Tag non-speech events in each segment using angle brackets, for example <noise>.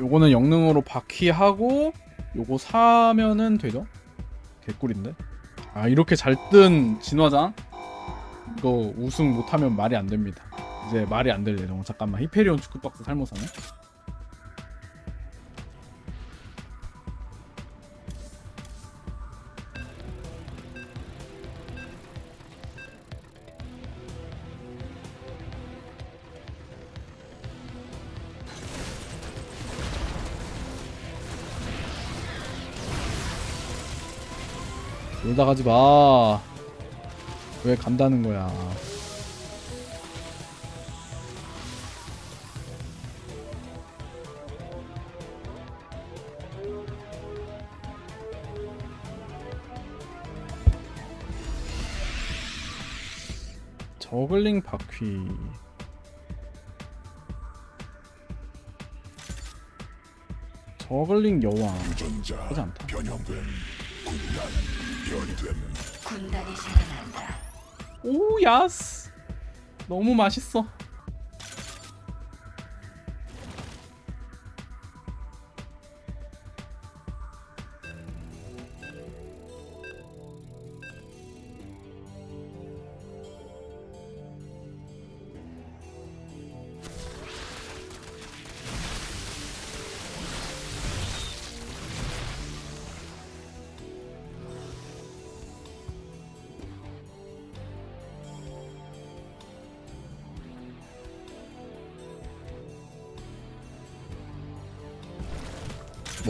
요거는 영능으로 바퀴하고 요거 사면은 되죠? 개꿀인데. 아 이렇게 잘 뜬 진화장 이거 우승 못하면 말이 안 됩니다. 이제 말이 안 될 예정. 잠깐만 히페리온 축구박스 살모 사네. 놀다 가지 마. 왜 간다는 거야? 저글링 바퀴. 저글링 여왕. 하지 않다. 변형됨 군단 군단이 살아난다. 오 야스. 너무 맛있어.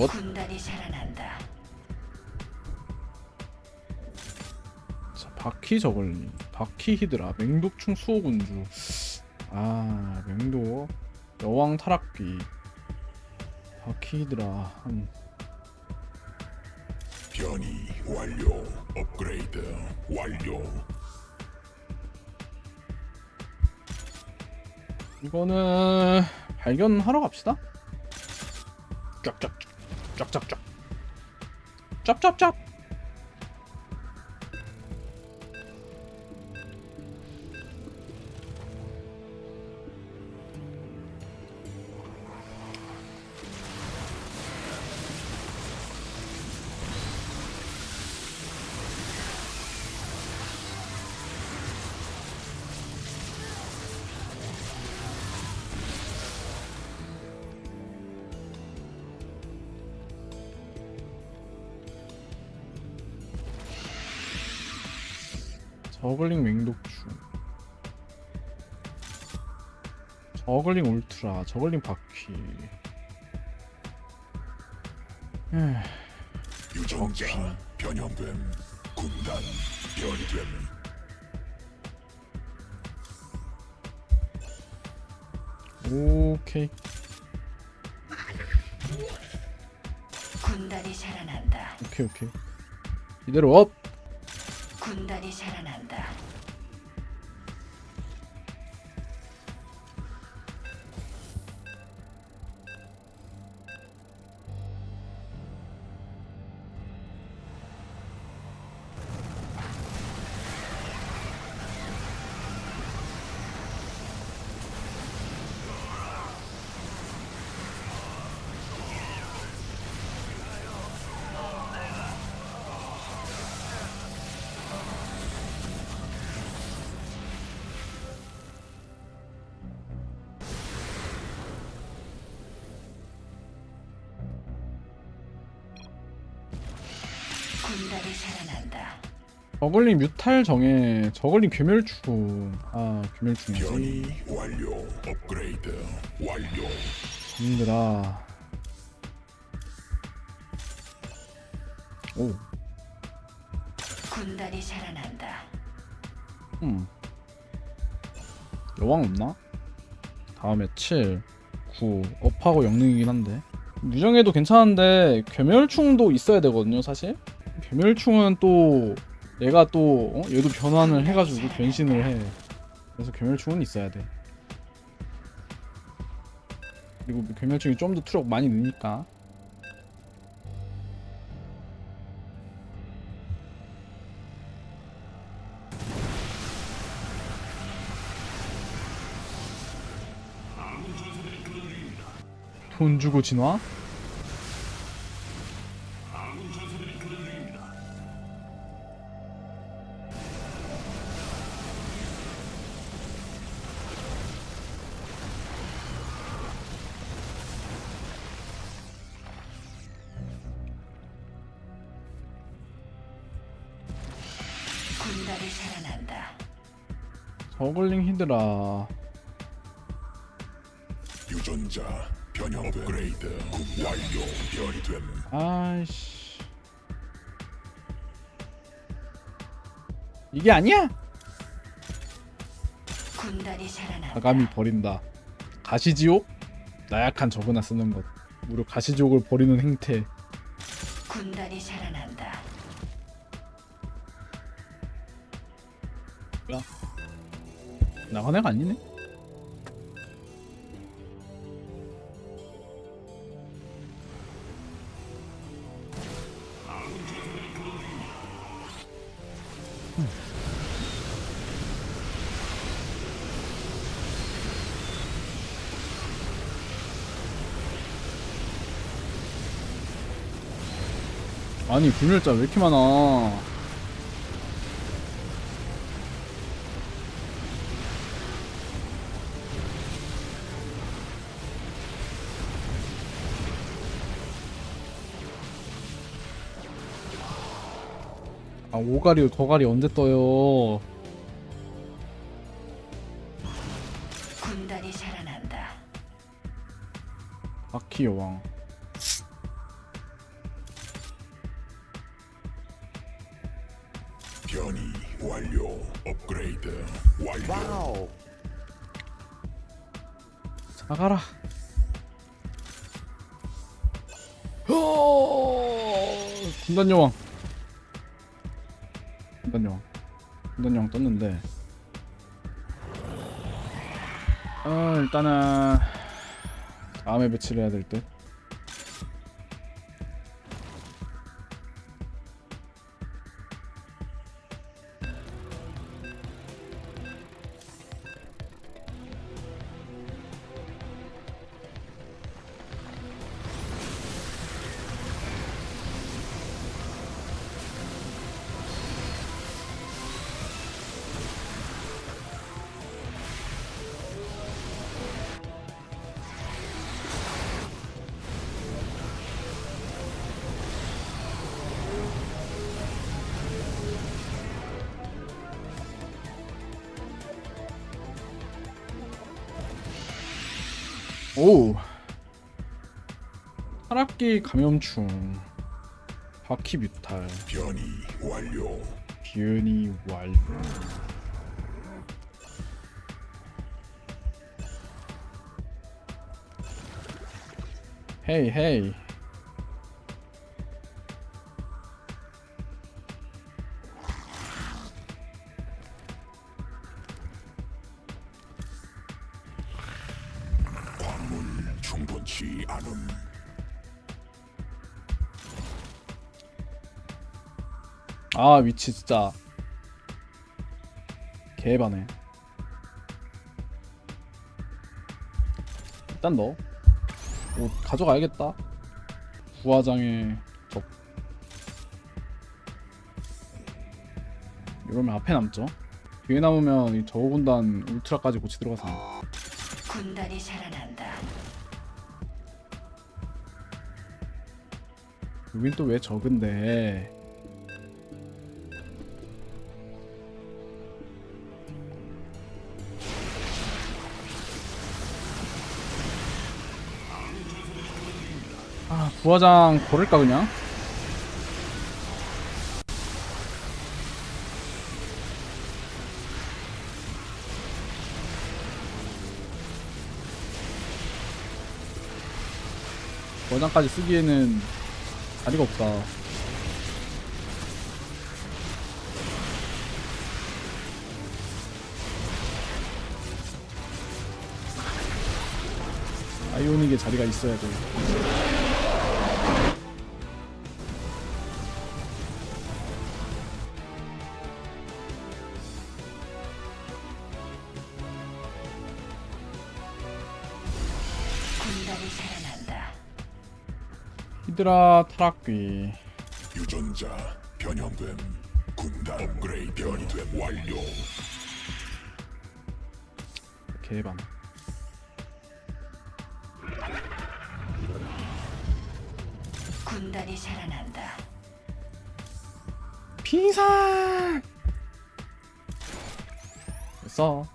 뭐? 군단이 살아난다. 자, 바퀴 저글링, 바퀴 히드라, 맹독충 수호군주. 아, 맹독, 여왕 타락귀, 바퀴 히드라. 한 변이 완료 업그레이드 완료 이거는 발견하러 갑시다. 쫙쫙, 쫙쫙쫙, 짭짭짭. 저글링 맹독충. 저글링 울트라 저글링 바퀴. 유전자 변형됨 군단 변이됨. 오케이. 군단이 살아난다. 오케이 오케이. 이대로 업! 군단이 살아 저글링 뮤탈 정해 저글링 괴멸충 아 괴멸충이지 변이 완료. 업그레이드 완료. 힘들아 오. 군단이 살아난다. 음. 여왕 없나? 다음에 7, 9 업하고 영능이긴 한데. 유정해도 괜찮은데 괴멸충도 있어야 되거든요 사실? 괴멸충은 또 얘가 또 어? 얘도 변환을 해가지고 변신을 해 그래서 괴멸충은 있어야 돼 그리고 괴멸충이 좀 더 투력 많이 느니까 돈 주고 진화? 저글링 히드라 유전자 변형됨 업그레이드 완료 변이됨 아이씨 이게 아니야? 군단이 살아난다. 가감이 버린다 가시지옥? 나약한 저그나 쓰는 것 무려 가시지옥을 버리는 행태 군단이 살아난다. 나간 애가 아니네. 아니 불멸자 왜 이렇게 많아 오가리 거가리 언제 떠요? 군단이 살아난다. 바퀴 여왕. 변이 완료. 업그레이드 완료. 나가라. 어! 군단 여왕 군단 여왕 떴는데. 어 일단은 다음에 배치를 해야 될듯 오 타락기 감염충. 바퀴 뮤탈. 변이 완료. 비은이 완료. 헤이 헤이 충분치 않음. 아 위치 진짜 개바네 일단 넣어. 옷 가져가야겠다. 부화장에 적. 이러면 앞에 남죠. 뒤에 남으면 이 저우군단 울트라까지 고치 들어가서 군단이 살아난 여긴 또 왜 적은데 아 부화장 고를까 그냥? 부화장까지 쓰기에는 자리가 없다. 아이오닉에 자리가 있어야 돼 히드라 타락귀. 유전자 변형됨 군단 업그레이드 변이됨 완료. 개반 군단이 살아난다. 비상 됐어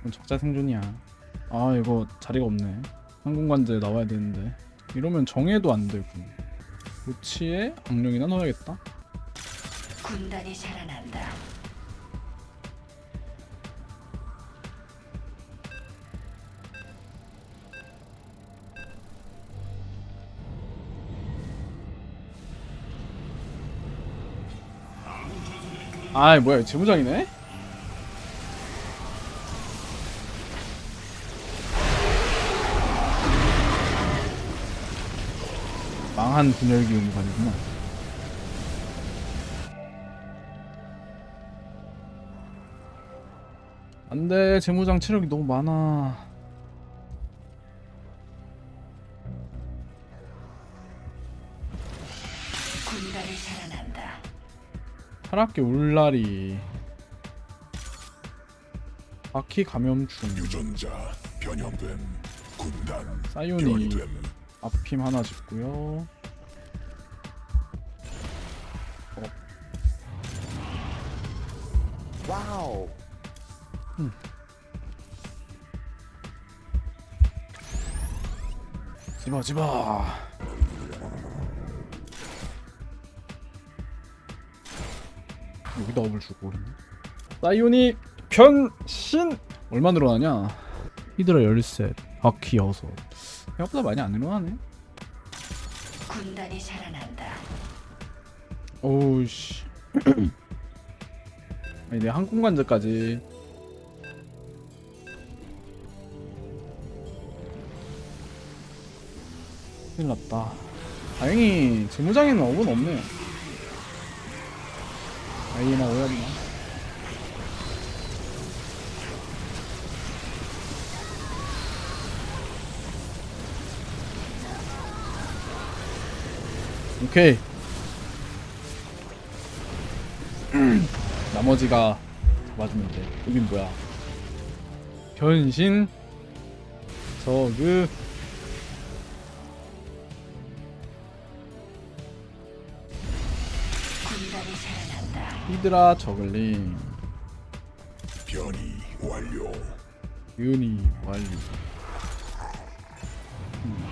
이건 적자 생존이야. 아 이거 자리가 없네. 항공관제 나와야 되는데 이러면 정해도 안 되고. 로치에 악령이나 넣어야겠다. 군단이 살아난다. 아 뭐야 이거 재무장이네 망한 분열기 의무관이구나. 안돼 재무장 체력이 너무 많아. 군단이 살아난다. 타락기 울라리. 바퀴 감염충 유전자 변형됨 군단 사이오닉. 변이됨. 앞힘 하나 짓고요. 집어 집어. 여기다 업을 주고 그러네. 사이오닉 변신 얼마 늘어나냐? 히드라 열셋, 바퀴 여섯. 생각보다 많이 안 늘어나네. 군단이 살아난다. 오우씨. <clears throat> 아니 내 항공 관제까지. 큰일 났다. 다행히 재무장에는 업은 없네요. 아이나 오였나? 오케이. <clears throat> 나머지가 잡아주면 돼. 여긴 뭐야? 변신 저그 히드라 저글링 변이 완료 유니 완료. 음.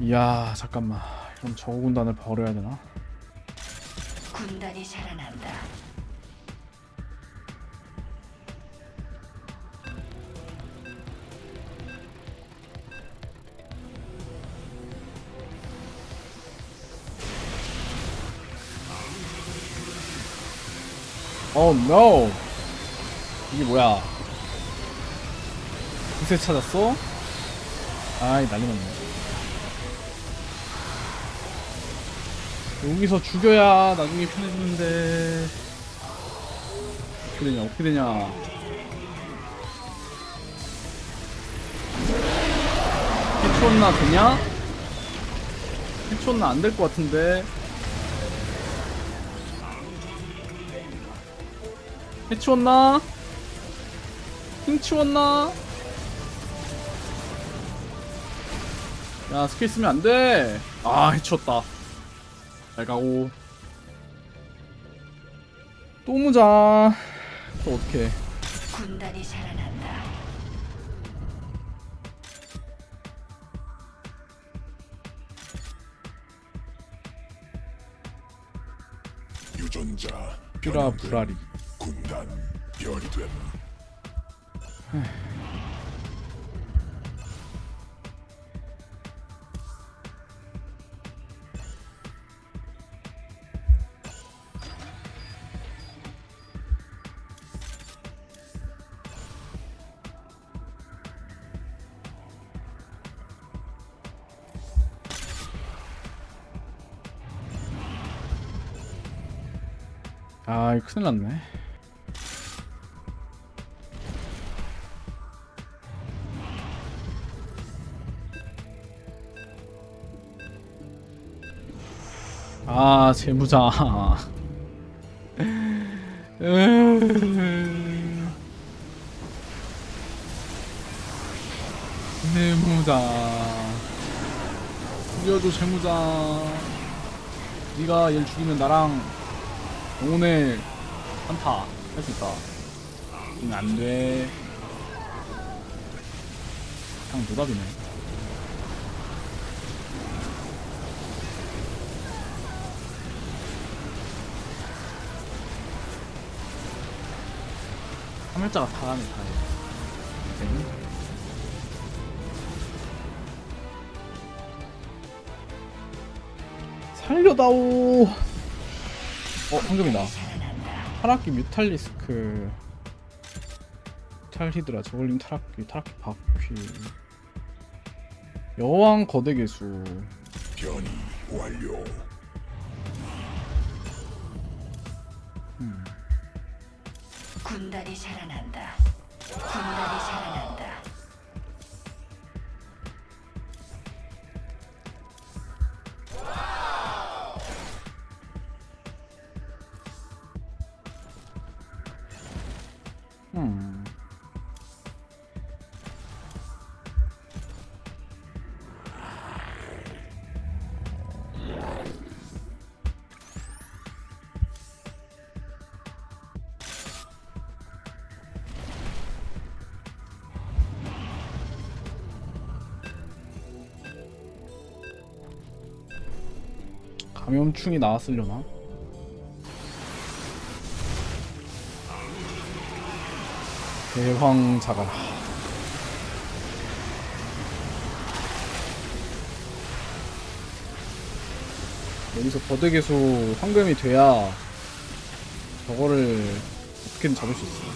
이야 잠깐만 그럼 저거 군단을 버려야 되나? 군단이 살아난다. Oh no! 이게 뭐야? 기세 찾았어? 아이 난리 났네. 여기서 죽여야 나중에 편해지는데 어떻게 되냐 어떻게 되냐 해치웠나 되냐? 해치웠나 안 될 것 같은데 해치웠나? 훔치웠나? 야 스킬 쓰면 안돼 아 해치웠다 잘 가고 또 무자 또 어떡해 군단이 살아난다. 유전자 변형됨 브라리 군단 변이됨 아 이거 큰일 났네 아 재무자 재무자 죽여줘 재무자 네가 얘를 죽이면 나랑 오늘 한타 할 수 있다. 응 안돼. 그냥 노답이네 화물자가 다 하네 다 해. 되니? 살려다오 어 황금이다 타락기 뮤탈리스크 탈히드라 저글링 타락기 타락기 바퀴 여왕 거대 개수 변이 완료. 군단이 살아난다. 군단이 살아난다. 감염충이 나왔으려나? 대황 자갈 여기서 거대개수 황금이 돼야 저거를 어떻게든 잡을 수 있어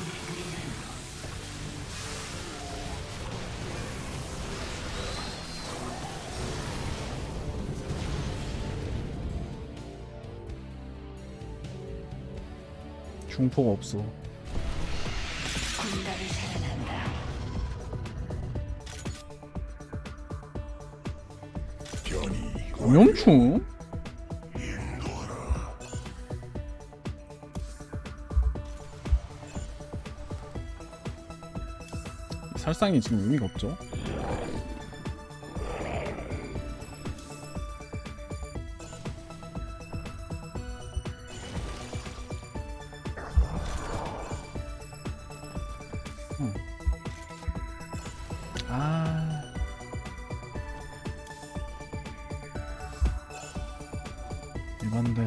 중포가 없어 감염충? 살상이 지금 의미가 없죠? 아. 이건데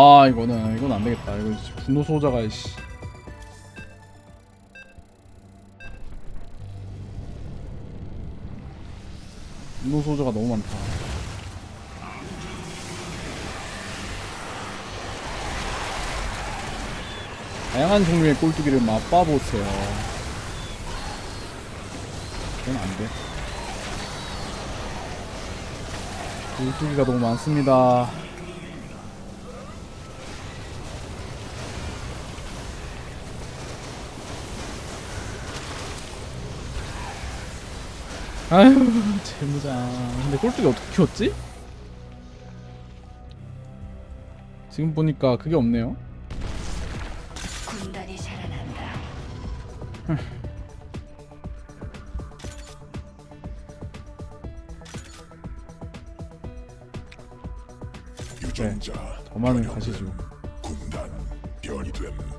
아 이거는 이건 안 되겠다. 이거 분노 소자가 씨. 분노 소자가 너무 많다. 다양한 종류의 꼴뚜기를 맛봐보세요. 그건 안 돼. 꼴뚜기가 너무 많습니다. 아유 재무장 근데 꼴뚜기 어떻게 키웠지? 지금 보니까 그게 없네요 군단이 살아난다. 유전자 더 많은 변형됨. 가시죠 군단 변이 됨.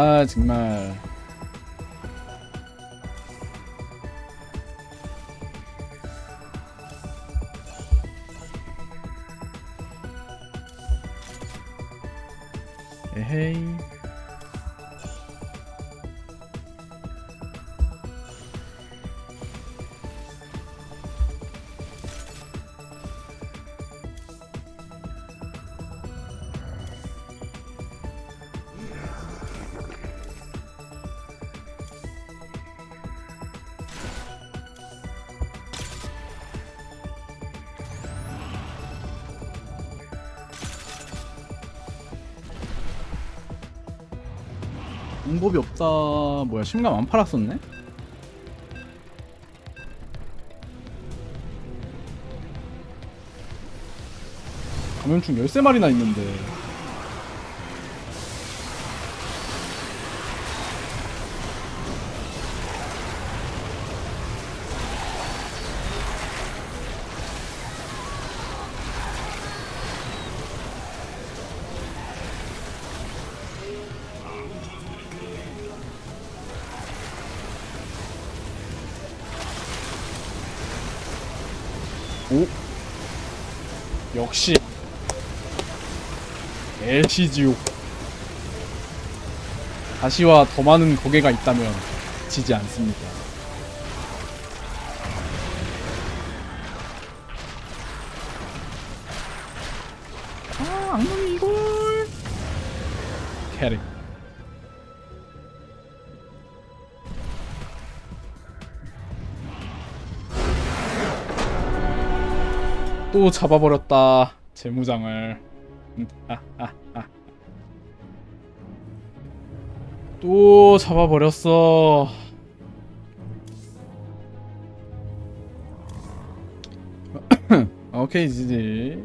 아 정말. 에헤이. 뭐야 심감 안 팔았었네? 감염충 13마리나 있는데 LC지옥. 다시와 더 많은 고개가 있다면 지지 않습니다. 아 악몽이 이걸. 캐릭. 또 잡아버렸다 재무장을. 음, 아, 아, 아. 또 잡아버렸어. <clears throat> 오케이 지지